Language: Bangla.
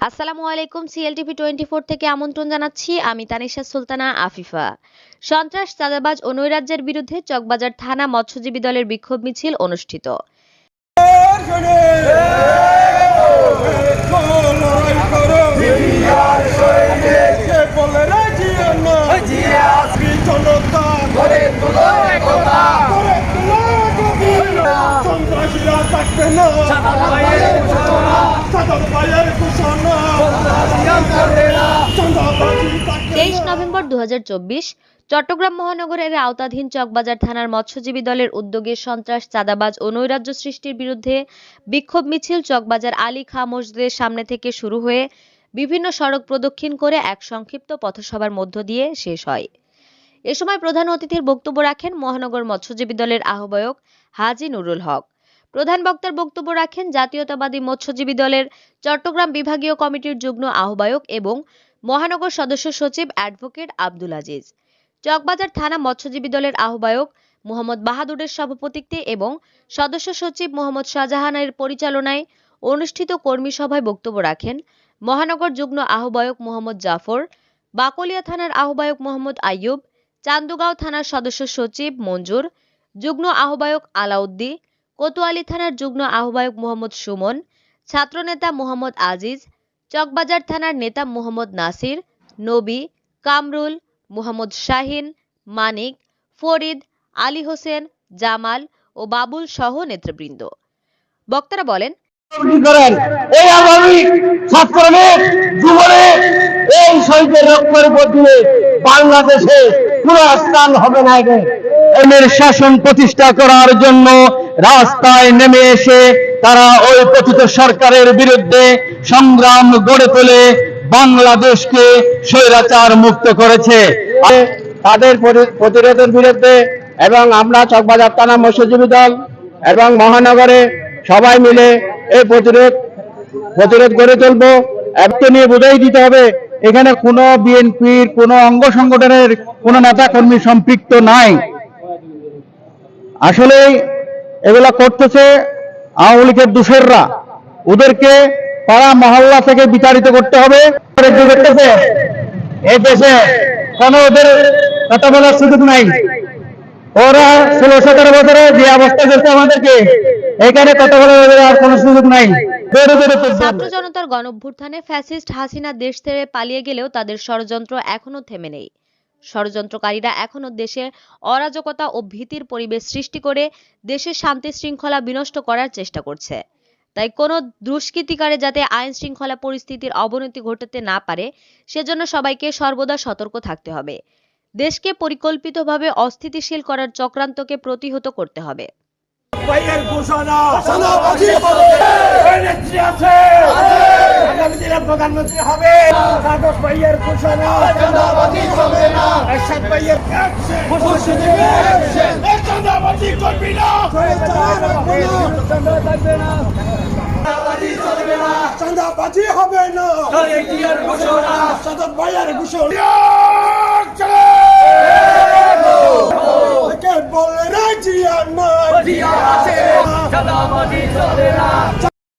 আসসালামু আলাইকুম সিএলটিভি টোয়েন্টি ফোর থেকে আমন্ত্রণ জানাচ্ছি আমি তানিশা সুলতানা আফিফা। সন্ত্রাস চাঁদাবাজ ও নৈরাজ্যের বিরুদ্ধে চকবাজার থানা মৎস্যজীবী দলের বিক্ষোভ মিছিল অনুষ্ঠিত সন্ত্রাসীরা থাকবে না সাদর ভাইয়ের ঘোষণা চাঁদাবাজি থাকবে তেইশ নভেম্বর দু হাজার চব্বিশ, চট্টগ্রাম মহানগরের আওতাধীন চকবাজার থানার মৎস্যজীবী দলের উদ্যোগে সন্ত্রাস, চাঁদাবাজ ও নৈরাজ্য সৃষ্টির বিরুদ্ধে বিক্ষোভ মিছিল চকবাজার আলী খা মসজিদের সামনে থেকে শুরু হয়ে বিভিন্ন সড়ক প্রদক্ষিণ করে এক সংক্ষিপ্ত পথসভার মধ্য দিয়ে শেষ হয়। এ সময় প্রধান অতিথির বক্তব্য রাখেন মহানগর মৎস্যজীবী দলের আহ্বায়ক হাজি নুরুল হক। প্রধান বক্তার বক্তব্য রাখেন জাতীয়তাবাদী মৎস্যজীবী দলের চট্টগ্রাম বিভাগীয় কমিটির যুগ্ম আহ্বায়ক এবং মহানগর সদস্য সচিব অ্যাডভোকেট আব্দুল আজিজ। চকবাজার থানা মৎস্যজীবী দলের আহ্বায়ক মোহাম্মদ বাহাদুরের সভাপতিত্বে এবং সদস্য সচিব মোহাম্মদ শাহজাহানের পরিচালনায় অনুষ্ঠিত কর্মী সভায় বক্তব্য রাখেন মহানগর যুগ্ম আহ্বায়ক মোহাম্মদ জাফর, বাকলিয়া থানার আহ্বায়ক মোহাম্মদ আইয়ুব, চান্দুগাঁও থানার সদস্য সচিব মঞ্জুর, যুগ্ম আহ্বায়ক আলাউদ্দি কোতোয়ালি থানার যুগ্ম আহ্বায়ক মোহাম্মদ সুমন, ছাত্রনেতা মোহাম্মদ আজিজ, চকবাজার থানার নেতা মোহাম্মদ নাসির, নবী কামরুল, মোহাম্মদ শাহিন, মানিক, ফরিদ, আলী হোসেন, জামাল ও বাবুল সহ নেতৃবৃন্দ। বক্তারা বলেন বাংলাদেশে কোন স্থান হবে না শাসন প্রতিষ্ঠা করার জন্য রাস্তায় নেমে এসে তারা ওই পতিত সরকারের বিরুদ্ধে সংগ্রাম গড়ে তোলে, বাংলাদেশকে স্বৈরাচার মুক্ত করেছে। তাদের প্রতিরোধের বিরুদ্ধে এবং আমরা চকবাজার থানা মৎস্যজীবী দল এবং মহানগরে সবাই মিলে এই প্রতিরোধ প্রতিরোধ গড়ে তুলবো। একটা নিয়ে বোঝাই দিতে হবে, এখানে কোনো বিএনপির, কোনো অঙ্গ সংগঠনের কোনো নেতা কর্মী সম্পৃক্ত নাই। আসলে এগুলা করতেছে আওয়ামী লীগের দোসররা ওদেরকে পাড়া মহল্লা থেকে বিতাড়িত করতে হবে। দেশে ওদের কথা বলার সুযোগ নাই। ওরা ষোলো, সতেরো বছরে যে অবস্থা করছে আমাদেরকে, এখানে কথা বলার আর কোনো সুযোগ নাই। ছাত্র জনতার গণঅভ্যুত্থানে ফ্যাসিস্ট হাসিনা দেশ ছেড়ে পালিয়ে গেলেও তাদের ষড়যন্ত্র এখনও থেমে নেই। ষড়যন্ত্রকারীরা এখনও দেশে অরাজকতা ও ভীতির পরিবেশ সৃষ্টি করে দেশের শান্তি শৃঙ্খলা বিনষ্ট করার চেষ্টা করছে। তাই কোনো দুষ্কৃতিকারে যাতে আইন শৃঙ্খলা পরিস্থিতির অবনতি ঘটাতে না পারে সেজন্য সবাইকে সর্বদা সতর্ক থাকতে হবে। দেশকে পরিকল্পিতভাবে অস্থিতিশীল করার চক্রান্তকে প্রতিহত করতে হবে। ঘোষণা। প্রধানমন্ত্রী হবে। কাগজ ভাইয়ের ঘোষণা। চাঁদাবাজি হবে না। এরশাদ ভাইয়ের চাঁদাবাজি করবি না। চাঁদাবাজি হবে না। সাদত ভাইয়ের ঘোষণা।